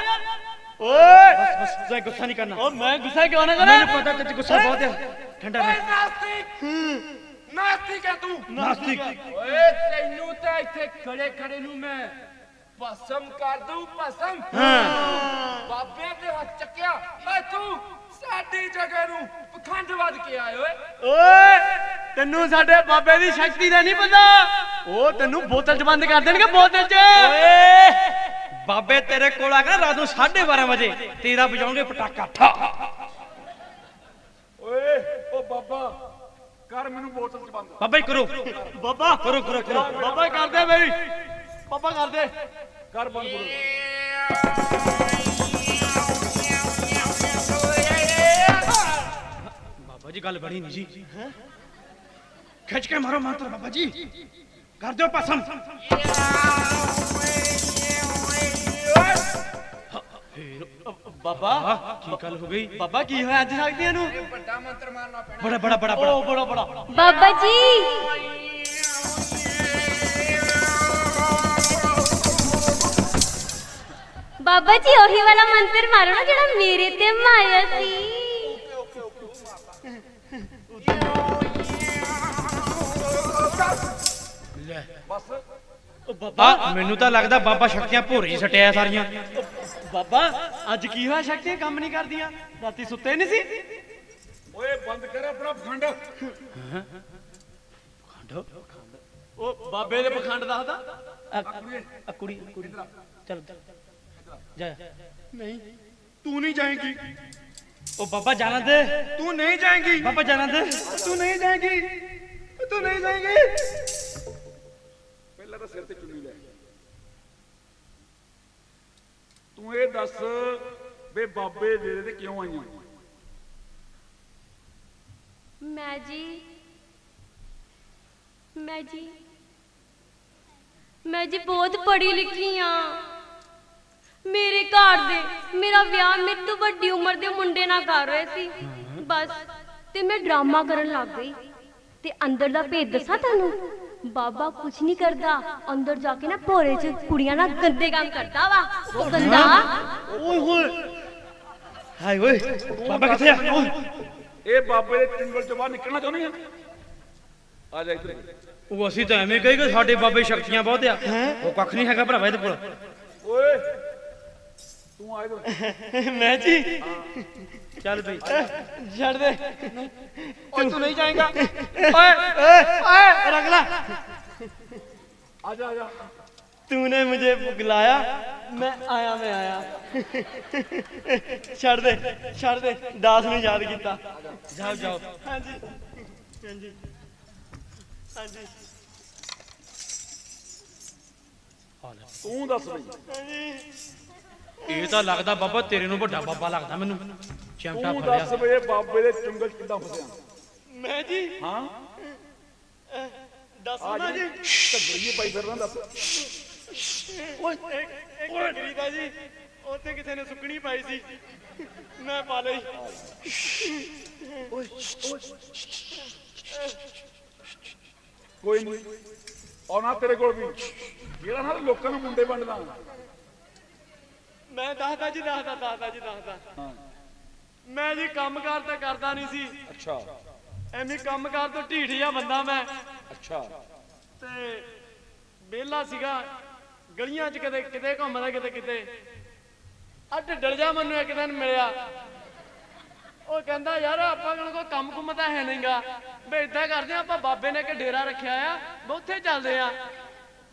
ਓਏ! ਬਸ ਬਸ ਤੂੰ ਗੁੱਸਾ ਨਹੀਂ ਕਰਨਾ। ਓ ਮੈਂ ਗੁੱਸਾ ਕਿਉਂ ਨਾ ਕਰਾਂ? ਮੈਨੂੰ ਪਤਾ ਤੇ ਗੁੱਸਾ ਬਹੁਤ ਹੈ ਠੰਡਾ ਰਹਿ ਨਾਸਤਿਕ! ਨਾਸਤਿਕ ਹੈ ਤੂੰ ਨਾਸਤਿਕ ਓਏ ਤੈਨੂੰ ਤਾਂ ਇੱਥੇ ਖੜੇ ਖੜੇ ਨੂੰ ਮੈਂ ਭਸਮ ਕਰ ਦੂੰ ਭਸਮ ਬਾਬੇ ਦੇ ਹੱਥ ਚੱਕਿਆ ਓਏ ਤੂੰ ਸਾਡੀ ਜਗ੍ਹਾ ਨੂੰ ਪਖੰਡ ਵੱਧ ਕੇ ਆਏ ਓਏ ਓਏ ਤੈਨੂੰ ਸਾਡੇ ਬਾਬੇ ਦੀ ਸ਼ਕਤੀ ਦਾ ਨਹੀਂ ਪਤਾ ਉਹ ਤੈਨੂੰ ਬੋਤਲ 'ਚ ਬੰਦ ਕਰ ਦੇਣਗੇ ਬੋਤਲ 'ਚ। ਓਏ। ਬਾਬੇ ਤੇਰੇ ਕੋਲ ਆ ਕੇ ਰਾਤ ਨੂੰ 12:30 ਵਜੇ ਤੇਰਾ ਵਜਾਉਣਗੇ ਪਟਾਕਾ। ਠਾ। ਓਏ ਉਹ ਬਾਬਾ। ਕਰ ਮੈਨੂੰ ਬੋਤਲ ਚ ਬੰਦ। ਬਾਬਾ ਜੀ ਕਰੋ। ਬਾਬਾ। ਕਰੋ ਕਰੋ ਕਰੋ। ਬਾਬਾ ਕਰਦੇ ਮੇਰੀ ਬਾਬਾ ਕਰਦੇ। ਕਰ ਬੰਦ ਕਰੋ। ਬਾਬਾ ਜੀ ਗੱਲ ਬਣੀ ਨਹੀਂ ਜੀ। ਖਿੱਚ ਕੇ ਮਾਰੋ ਮੰਤਰ ਬਾਬਾ ਜੀ। ਕਰ ਦਿਓ ਬਾਬਾ ਕੀ ਗੱਲ ਹੋ ਗਈ? ਬਾਬਾ ਕੀ ਹੋਇਆ ਅੱਜ ਸ਼ਕਤੀਆਂ ਨੂੰ? ਵੱਡਾ ਮੰਤਰ ਮਾਰਨਾ ਪੈਣਾ ਬੜਾ ਬੜਾ ਬੜਾ ਬੜਾ। ਓ ਬੜਾ ਬੜਾ। ਬਾਬਾ ਜੀ। ਬਾਬਾ ਜੀ ਉਹੀ ਵਾਲਾ ਮੰਤਰ ਮਾਰੋ ਨਾ ਜਿਹੜਾ ਮੇਰੇ ਤੇ ਮਾਰਿਆ ਸੀ। ਬਸ ਬਾਬਾ ਮੈਨੂੰ ਤਾਂ ਲੱਗਦਾ ਬਾਬਾ ਸ਼ਕਤੀਆਂ ਭੋਰੀ ਸਟਿਆ ਸਾਰੀਆਂ। ਬਾਬਾ ਅੱਜ ਕੀ ਹੋਇਆ ਸ਼ਕਤੀਆਂ ਕੰਮ ਨਹੀਂ ਕਰਦੀਆਂ। ਰਾਤੀ ਸੁੱਤੇ ਨਹੀਂ ਸੀ? ਓਏ ਬੰਦ ਕਰ ਆਪਣਾ ਪਖੰਡ। ਉਹ ਬਾਬੇ ਦੇ ਪਖੰਡ ਦੱਸਦਾ। ਆ ਕੁੜੀ। ਕੁੜੀ ਚਲ ਜਾ। ਨਹੀਂ ਤੂੰ ਨਹੀਂ ਜਾਏਂਗੀ। ਉਹ ਬਾਬਾ ਜਾਣਾ ਦੇ ਤੂੰ ਨਹੀਂ ਜਾਏਂਗੀ। ਬਾਬਾ ਜਾਣਾ ਦੇ ਤੂੰ ਨਹੀਂ ਜਾਏਂਗੀ। ਤੂੰ ਨਹੀਂ ਜਾਏਂਗੀ। ਪਹਿਲਾਂ ਤਾਂ ਸਿਰ ਤੇ ਚੁੰਨੀ ਲੈ ਤੂੰ ਇਹ ਦੱਸ ਵੇ ਬਾਬੇ ਡੇਰੇ ਤੇ ਕਿਉਂ ਆਈਆਂ? ਮੈਂ ਜੀ ਮੈਂ ਜੀ ਮੈਂ ਜੀ ਬਹੁਤ ਪੜ੍ਹੀ ਲਿਖੀ ਆ। ਮੇਰੇ ਘਰ ਦੇ, ਮੇਰਾ ਵਿਆਹ ਮੇਰੇ ਤੋਂ ਵੱਡੀ ਉਮਰ ਦੇ ਮੁੰਡੇ ਨਾਲ ਕਰ ਰਹੇ ਸੀ। ਬਸ, ਤੇ ਮੈਂ ਡਰਾਮਾ ਕਰਨ ਲੱਗ ਗਈ। ਤੇ ਅੰਦਰ ਦਾ ਭੇਦ ਦੱਸਾਂ ਤੁਹਾਨੂੰ? ਬਾਬਾ ਕੁਝ ਨਹੀਂ ਕਰਦਾ। ਅੰਦਰ ਜਾ ਕੇ ਨਾ ਭੋਰੇ 'ਚ ਕੁੜੀਆਂ ਨਾਲ ਗੰਦੇ ਕੰਮ ਕਰਦਾ ਵਾ। ਉਹ ਗੰਦਾ। ਓਏ ਹੋਏ। ਹਾਏ ਓਏ ਬਾਬਾ ਕਿੱਥੇ ਆ? ਓਏ। ਇਹ ਬਾਬੇ ਦੇ ਚੁੰਗਲ ਤੋਂ ਬਾਹਰ ਨਿਕਲਣਾ ਚਾਹੁੰਦੀ ਆ? ਆ ਜਾ ਇੱਧਰ। ਉਹ ਅਸੀਂ ਤਾਂ ਐਵੇਂ ਕਹੀ ਕਿ ਸਾਡੇ ਬਾਬੇ ਸ਼ਕਤੀਆਂ ਬਹੁਤ ਆ। ਉਹ ਕੱਖ ਨਹੀਂ ਹੈਗਾ ਭਰਾਵਾ ਇਹਦੇ ਕੋਲ। ਓਏ। ਤੂੰ ਆ ਇੱਧਰ। ਮੈਂ ਜੀ। ਚੱਲ ਬਈ ਛੱਡ ਦੇ। ਓਏ ਤੂੰ ਨਹੀਂ ਜਾਏਗਾ। ਓਏ ਓਏ ਰੱਖ ਲੈ। ਆ ਜਾ ਆ ਜਾ। ਤੂਨੇ ਮੁਝੇ ਬੁਗਲਾਇਆ। ਮੈਂ ਆਇਆ ਮੈਂ ਆਇਆ। ਛੱਡ ਦੇ ਛੱਡ ਦੇ। ਦਾਸ ਨੂੰ ਯਾਦ ਕੀਤਾ। ਜਾਓ ਜਾਓ। ਹਾਂਜੀ। ਹਾਂਜੀ। ਹਾਂਜੀ। ਤੂੰ ਦੱਸ ਬਈ ਇਹ ਤਾਂ ਲੱਗਦਾ ਬਾਬਾ ਤੇਰੇ ਨੂੰ ਵੱਡਾ ਬਾਬਾ ਲੱਗਦਾ ਮੈਨੂੰ। ਚਿਮਟਾ ਤੂੰ ਦੱਸ ਫੜਿਆ। ਬਈ ਇਹ ਬਾਬੇ ਦੇ ਚੁੰਗਲ ਚ ਕਿੱਦਾਂ ਫਸਿਆ? ਮੈਂ ਜੀ? ਹਾਂ? ਦੱਸ ਆ ਨਾ ਜੀ। ਤਗੜੀਏ ਪਾਈ ਫਿਰਨਾ ਦੱਸ। ਓਏ ਇੱਕ ਇੱਕ ਗਰੀ ਦਾ ਜੀ। ਉੱਥੇ ਕਿਸੇ ਨੇ ਸੁੱਕਣੀ ਪਾਈ ਸੀ। ਮੈਂ ਪਾ ਲਈ। ਕੋਈ ਨਹੀਂ। ਆਉਣਾ ਤੇਰੇ ਕੋਲ ਵੀ। ਜਿਹੜਾ ਨਾ ਲੋਕਾਂ ਨੂੰ ਮੁੰਡੇ ਵੰਡਦਾ। ਮੈਂ ਦੱਸਦਾ ਜੀ ਦੱਸਦਾ ਦੱਸਦਾ ਜੀ ਦੱਸਦਾ। ਹਾਂ। ਮੈਂ ਜੀ ਕੰਮਕਾਰ ਤਾਂ ਕਰਦਾ ਨਹੀਂ ਸੀ। ਅੱਛਾ। ਐਵੇਂ ਕੰਮ ਕਾਰ ਤੋਂ ਢੀਠ ਜਿਹਾ ਬੰਦਾ ਮੈਂ। ਅੱਛਾ। ਤੇ ਵਿਹਲਾ ਸੀਗਾ। ਗਲੀਆਂ 'ਚ ਕਿਤੇ ਕਿਤੇ ਘੁੰਮਦਾ ਕਿਤੇ ਕਿਤੇ। ਆ ਢਿੱਡਲ ਜਾ ਮੈਨੂੰ ਇੱਕ ਦਿਨ ਮਿਲਿਆ। ਉਹ ਕਹਿੰਦਾ ਯਾਰ ਆਪਾਂ ਕੋਲ ਕੋਈ ਕੰਮ ਕੁੰਮ ਤਾਂ ਹੈ ਨਹੀਂਗਾ। ਵੀ ਇਦਾਂ ਕਰਦੇ ਆ ਆਪਾਂ ਬਾਬੇ ਨੇ ਇੱਕ ਡੇਰਾ ਰੱਖਿਆ ਆ ਵੀ ਉੱਥੇ ਚੱਲਦੇ ਆ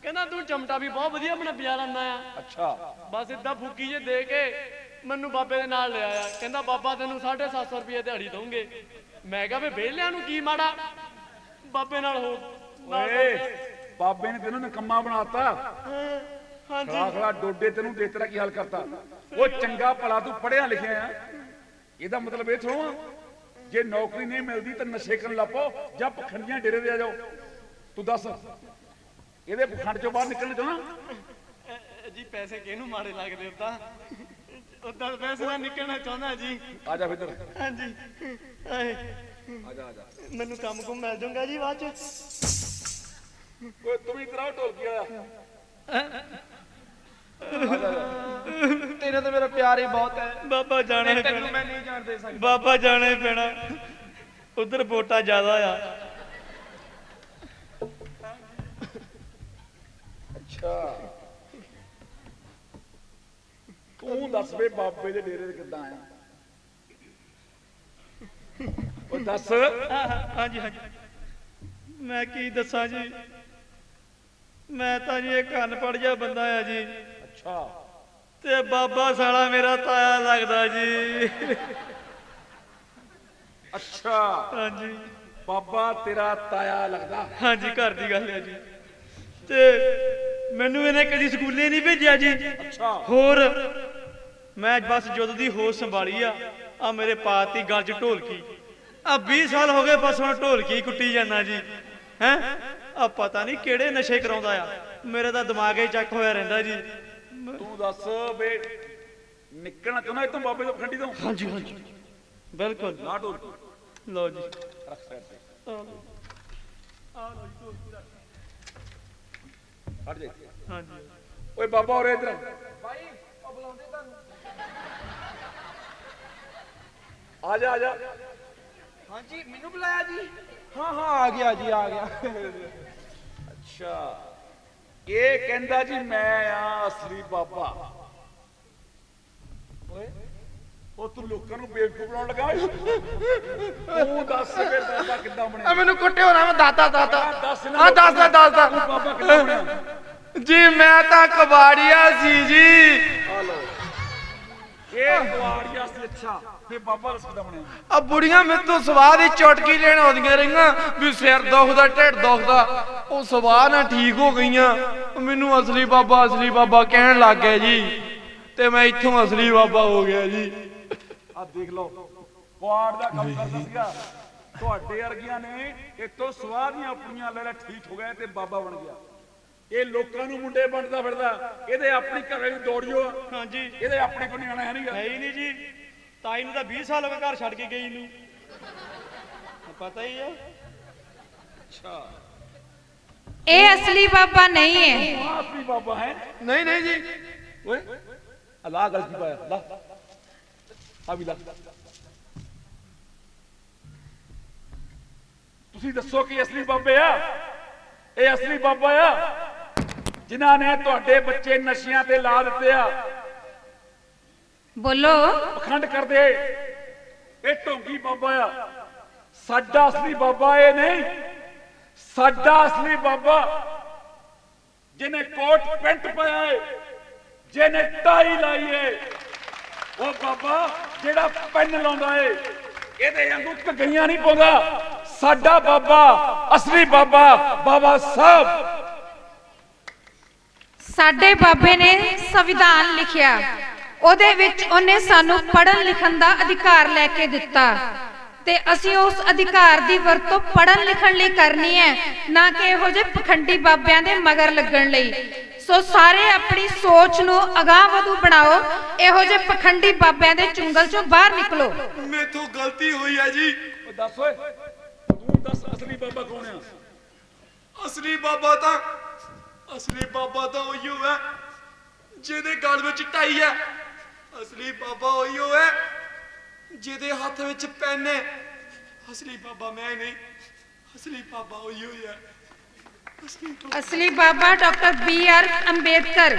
ਕਹਿੰਦਾ ਤੂੰ ਚਮਟਾ ਵੀ ਬਹੁਤ ਵਧੀਆ ਬਣਾ ਪਿਆ ਲੈਂਦਾ ਆ। ਅੱਛਾ। ਬਸ ਇਦਾਂ ਫੂਕੀ ਜੇ ਦੇ ਕੇ ਮੈਨੂੰ ਬਾਬੇ ਦੇ ਨਾਲ ਲੈ ਆਇਆ। ਕਹਿੰਦਾ ਬਾਬਾ ਤੈਨੂੰ 750 ਰੁਪਏ ਦਿਹਾੜੀ ਦਊਂਗੇ। ਮੈਂ ਕਿਹਾ ਵੀ ਵਿਹਲਿਆਂ ਨੂੰ ਕੀ ਮਾੜਾ? ਬਾਬੇ ਨਾਲ ਹੋ ਨਾਲ ਓਏ ਬਾਬੇ ਨੇ ਤੈਨੂੰ ਨਕੰਮਾ ਬਣਾਤਾ। ਹਾਂਜੀ। ਖਲਾ ਖਲਾ ਡੋਡੇ ਤੈਨੂੰ ਦੇ ਤੇਰਾ ਕੀ ਹਾਲ ਕਰਤਾ? ਉਹ ਚੰਗਾ ਭਲਾ ਤੂੰ ਪੜਿਆ ਲਿਖਿਆ ਆ। ਇਹਦਾ ਮਤਲਬ ਇਹ ਥੋੜਾ ਜੇ ਨੌਕਰੀ ਨਹੀਂ ਮਿਲਦੀ ਤਾਂ ਨਸ਼ੇ ਕਰਨ ਲੱਪੋ ਜਾਂ ਪਖੰਡੀਆਂ ਡੇਰੇ ਤੇ ਆ ਜਾਓ। ਤੂੰ ਦੱਸ ਇਹਦੇ ਪਖੰਡ ਚੋਂ ਬਾਹਰ ਨਿਕਲਣਾ ਅ- ਜੀ ਪੈਸੇ ਕਿਹਨੂੰ ਮਾੜੇ ਲੱਗਦੇ ਉਦਾਂ? ਉਦਾਂ ਪੈਸੇ ਦਾ ਨਿਕਲਣਾ ਚਾਹੁੰਦਾ ਜੀ। ਆ ਜਾ ਫਿੱਦਰ ਹਾਂਜੀ। ਆਏ, ਆ ਜਾ ਆ ਜਾ। ਮੈਨੂੰ ਕੰਮ ਕੁਮ ਮਿਲ ਜਾਊਗਾ ਜੀ ਬਾਅਦ ਚ। ਓਏ ਤੂੰ ਵੀ ਇਤਰਾ ਢੋਲਕੀ ਆਇਆ ਤੇਰੇ ਤੇ ਮੇਰਾ ਪਿਆਰ ਹੀ ਬਹੁਤ ਹੈ। ਬਾਬਾ ਜਾਣਾ ਹੀ ਤੈਨੂੰ ਪੈਣਾ। ਮੈਂ ਨਹੀਂ ਜਾਣ ਦੇ ਸਕਦਾ ਬਾਬਾ ਜਾਣਾ ਹੀ ਪੈਣਾ। ਉਧਰ ਵੋਟਾਂ ਜ਼ਿਆਦਾ ਆ। ਅੱਛਾ। ਤੂੰ ਦੱਸ ਵੇ ਬਾਬੇ ਦੇ ਡੇਰੇ ਤੇ ਕਿੱਦਾਂ ਆਇਆ? ਉਹ ਦੱਸ। ਹਾਂਜੀ ਹਾਂਜੀ। ਮੈਂ ਕੀ ਦੱਸਾਂ ਜੀ? ਮੈਂ ਤਾਂ ਜੀ ਇੱਕ ਅਨਪੜ੍ਹ ਜਿਹਾ ਬੰਦਾ ਆ ਜੀ। ਅੱਛਾ। ਤੇ ਬਾਬਾ ਸਾਲਾ ਮੇਰਾ ਤਾਇਆ ਲੱਗਦਾ ਜੀ। ਅੱਛਾ। ਹਾਂਜੀ। ਬਾਬਾ ਤੇਰਾ ਤਾਇਆ ਲੱਗਦਾ। ਹਾਂਜੀ ਘਰ ਦੀ ਗੱਲ ਹੈ ਜੀ। ਤੇ ਮੈਨੂੰ ਇਹਨੇ ਕਦੀ ਸਕੂਲੇ ਨਹੀਂ ਭੇਜਿਆ ਜੀ। ਹੋਰ ਮੈਂ ਬਸ ਜਦੋਂ ਦੀ ਹੋਸ਼ ਸੰਭਾਲੀ ਆ। ਆ ਮੇਰੇ ਪਾਤੀ ਗਲ 'ਚ ਢੋਲਕੀ। ਆ 20 ਸਾਲ ਹੋ ਗਏ ਬਸ ਹੁਣ ਢੋਲਕੀ ਕੁੱਟੀ ਜਾਂਦਾ ਜੀ। ਹੈ? ਆ ਪਤਾ ਨਹੀਂ ਕਿਹੜੇ ਨਸ਼ੇ ਕਰਾਉਂਦਾ ਆ। ਮੇਰੇ ਤਾਂ ਦਿਮਾਗ ਹੀ ਚੱਕ ਹੋਇਆ ਰਹਿੰਦਾ ਜੀ। ਤੂੰ ਦੱਸ ਵੇ ਨਿਕਲਣਾ ਚਾਹੁੰਦਾ ਇਤੋਂ ਬਾਬੇ ਤੋਂ ਖੰਡੀ ਤੋਂ? ਹਾਂਜੀ ਹਾਂਜੀ। ਬਿਲਕੁਲ। ਨਾ ਢੋਲ ਲਓ ਜੀ। ਰੱਖ ਸਾਈਡ ਤੇ। ਹਟ ਜਾ। ਹਾਂਜੀ। ਓਏ ਬਾਬਾ ਉਰੇ ਇਧਰ ਭਾਈ ਉਹ ਬੁਲਾਉਂਦੇ ਤੁਹਾਨੂੰ। ਆ ਜਾ ਆ ਜਾ। ਹਾਂਜੀ ਮੈਨੂੰ ਬੁਲਾਇਆ ਜੀ। ਹਾਂ ਹਾਂ ਆ ਗਿਆ ਜੀ ਆ ਗਿਆ। ਅੱਛਾ। ਇਹ ਕਹਿੰਦਾ ਜੀ ਮੈਂ ਆ ਅਸਲੀ ਬਾਬਾ। ਓਏ। ਉਹ ਤੂੰ ਲੋਕਾਂ ਨੂੰ ਬੇਵਕੂਫ ਬਣਾਉਣ ਲੱਗਾ ਓਏ। ਤੂੰ ਦੱਸ ਵੇ ਬਾਬਾ ਕਿੱਦਾਂ ਆ ਬਣਿਆ ਮੈਨੂੰ ਕੁੱਟੇ ਹੋਣਾ ਮੈਂ ਦਾਤਾ ਦਾਤਾ। ਹਾਂ, ਦੱਸ ਨੂੰ। ਦੱਸਦਾ ਤੂੰ ਬਾਬਾ ਕਿੱਦਾਂ ਬਣਿਆ? ਜੀ ਮੈਂ ਤਾਂ ਕਬਾੜੀਆ ਸੀ ਜੀ। ਆ ਲੋ ਇਹ ਕੁਆੜੀਆ ਸੀ ਅੱਛਾ। ਫੇ ਬਾਬਾ ਦੱਸ ਕਿੱਦਾਂ ਬਣਿਆ? ਆ ਬੁੜੀਆਂ ਮੇਰੇ ਤੋਂ ਸਵਾਹ ਦੀ ਚੁਟਕੀ ਲੈਣ ਆਉਂਦੀਆਂ ਰਹੀਆਂ ਵੀ ਸਿਰ ਦੁਖਦਾ ਢਿੱਡ ਦੁਖਦਾ। ਉਹ ਸਵਾਹ ਨਾ ਠੀਕ ਹੋ ਗਈਆਂ। ਮੈਨੂੰ ਅਸਲੀ ਬਾਬਾ ਅਸਲੀ ਬਾਬਾ ਕਹਿਣ ਲੱਗ ਗਏ ਜੀ। ਤੇ ਮੈਂ ਇੱਥੋਂ ਅਸਲੀ ਬਾਬਾ ਹੋ ਗਿਆ ਜੀ। ਆ ਦੇਖ ਲਓ ਕੁਆੜ ਦਾ ਕੰਮ ਕਰਦਾ ਸੀਗਾ। ਤੁਹਾਡੇ ਵਰਗੀਆਂ ਨੇ ਇੱਥੋਂ ਸਵਾਹ ਦੀਆਂ ਆਪਣੀਆਂ ਲੈ ਲੈ ਠੀਕ ਹੋ ਗਏ ਤੇ ਬਾਬਾ ਬਣ ਗਿਆ। ਇਹ ਲੋਕਾਂ ਨੂੰ ਮੁੰਡੇ ਬਣਦਾ ਫਿਰਦਾ ਇਹਦੇ ਆਪਣੀ ਘਰੇ ਨੂੰ ਦੌੜਿਓ ਹਾਂਜੀ। ਇਹਦੇ ਆਪਣੇ ਕੋਲ ਨਹੀਂ ਆਣਾ ਹੈ ਨਹੀਂਗਾ ਹੈ ਹੀ ਨਹੀਂ ਜੀ। ਤਾਈ ਨੂੰ ਤਾਂ 20 ਸਾਲ ਹੋ ਗਏ ਘਰ ਛੱਡ ਕੇ ਗਈ ਨੂੰ। ਪਤਾ ਹੀ ਹੈ। ਅੱਛਾ। ਇਹ ਅਸਲੀ ਬਾਬਾ ਨਹੀਂ ਹੈ। ਆਪਣੀ ਬਾਬਾ ਹੈ। ਨਹੀਂ ਨਹੀਂ ਜੀ। ਓਏ ਅੱਲਾ ਗਲਤੀ ਪਾਇਆ। ਲਾ। ਆ ਵੀ ਤੁਸੀਂ ਦੱਸੋ ਕਿ ਅਸਲੀ ਬਾਬੇ ਆ? ਇਹ ਅਸਲੀ ਬਾਬਾ ਆ? ਜਿਨ੍ਹਾਂ ਨੇ ਤੁਹਾਡੇ ਬੱਚੇ ਨਸ਼ਿਆਂ ਤੇ ਲਾ ਦਿੱਤੇ ਆ। ਬੋਲੋ। ਪਖੰਡ ਕਰਦੇ। ਇਹ ਢੋਂਗੀ ਬਾਬਾ ਆ। ਸਾਡਾ ਅਸਲੀ ਬਾਬਾ ਇਹ ਨਹੀਂ। ਸਾਡਾ ਅਸਲੀ ਬਾਬਾ ਜਿਹਨੇ ਕੋਟ ਪੈਂਟ ਪਾਇਆ ਏ ਜਿਹਨੇ ਟਾਈ ਲਾਈ ਏ। ਉਹ ਬਾਬਾ ਜਿਹੜਾ ਪੈਨ ਲਾਉਂਦਾ ਏ, ਇਹਦੇ ਵਾਂਗੂ ਕਗਈਆਂ ਨਹੀਂ ਪਾਉਂਦਾ। ਸਾਡਾ ਬਾਬਾ, ਅਸਲੀ ਬਾਬਾ ਬਾਬਾ ਸਾਹਿਬ। ਸਾਡੇ ਬਾਬੇ ਨੇ ਸੰਵਿਧਾਨ ਲਿਖਿਆ। ਉਹਦੇ ਵਿੱਚ ਉਹਨੇ ਸਾਨੂੰ ਪੜ੍ਹਨ ਲਿਖਣ ਦਾ ਅਧਿਕਾਰ ਲੈ ਕੇ ਦਿੱਤਾ। ਤੇ ਅਸੀਂ ਉਸ ਅਧਿਕਾਰ ਦੀ ਵਰਤੋਂ ਪੜ੍ਹਨ ਲਿਖਣ ਲਈ ਕਰਨੀ ਹੈ, ਨਾ ਕਿ ਇਹੋ ਜਿਹੇ ਪਖੰਡੀ ਬਾਬਿਆਂ ਦੇ ਮਗਰ ਲੱਗਣ ਲਈ। ਸੋ ਸਾਰੇ ਆਪਣੀ ਸੋਚ ਨੂੰ ਅਗਾਂਹ ਵਧੂ ਬਣਾਓ ਇਹੋ ਜਿਹੇ ਪਖੰਡੀ ਬਾਬਿਆਂ ਦੇ ਚੁੰਗਲ ਚੋਂ ਬਾਹਰ ਨਿਕਲੋ। ਮੇਥੋਂ ਗਲਤੀ ਹੋਈ ਹੈ ਜੀ। ਉਹ ਦੱਸ ਓਏ ਤੂੰ ਦੱਸ ਅਸਲੀ ਬਾਬਾ ਕੌਣ ਆ? ਅਸਲੀ ਬਾਬਾ ਤਾਂ ਅਸਲੀ ਬਾਬਾ ਤਾਂ ਉਹੀ ਹੈ ਜਿਹਦੇ ਗਲ ਵਿੱਚ ਟਾਈ ਹੈ। ਅਸਲੀ ਬਾਬਾ ਉਹੀ ਹੈ ਜਿਹਦੇ ਹੱਥ ਵਿੱਚ ਪੈਨ ਹੈ। ਅਸਲੀ ਬਾਬਾ ਮੈਂ ਨਹੀਂ ਅਸਲੀ ਬਾਬਾ ਉਹੀ ਬਾਬਾ ਅਸਲੀ ਬਾਬਾ ਡਾਕਟਰ ਬੀ ਆਰ ਅੰਬੇਦਕਰ।